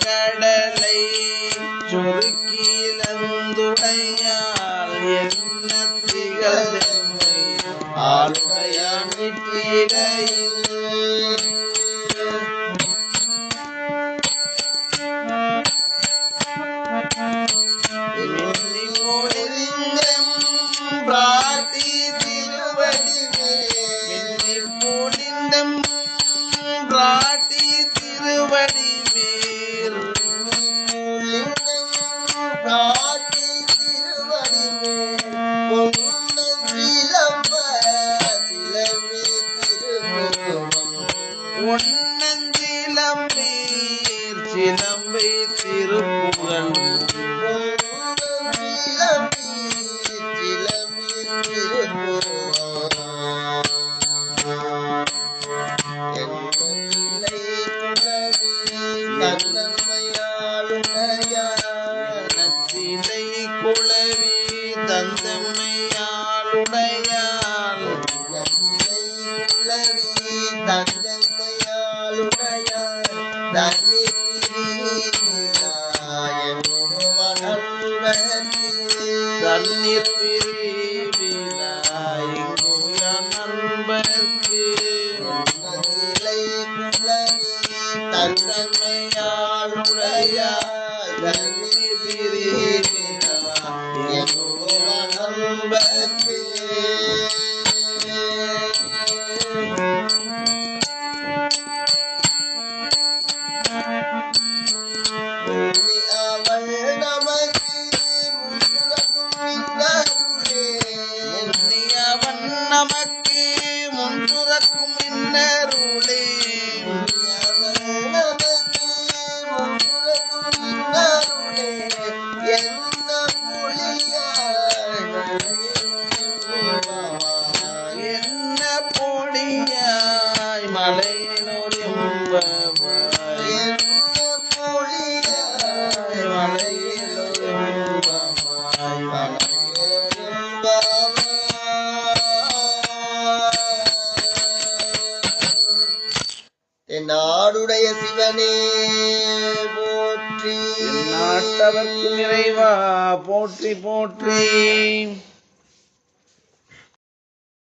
கடலை சுருக்கி நந்துடையால் என்ன திகழ் ஆளுடைய திருவடி மேல் லிங்கம் பிராட்டி திருவடிவே பொன்னம் சிலம்ப சிலம்பி திருமுகம். ஒன்னந்திலம்பீர் தன்னம்மையாளுடையார் நச்சிலை குளவி தந்தம்மையாளுடையால் நச்சிலை குலவி தன்னம்மையாளுடையார் தண்ணி பிரிவினாயனு மணல்வர்க்கு தண்ணீர் பிரிவினாய்குய குலவி தன்னம்மையாளுடையார் பிரியே என்ன புலியாய் என்ன பொடியாய் மலையிலொரும்பவாய் நாடுடைய சிவனே போற்றி நாட்டவர்க்கும் இறைவா போற்றி போற்றி.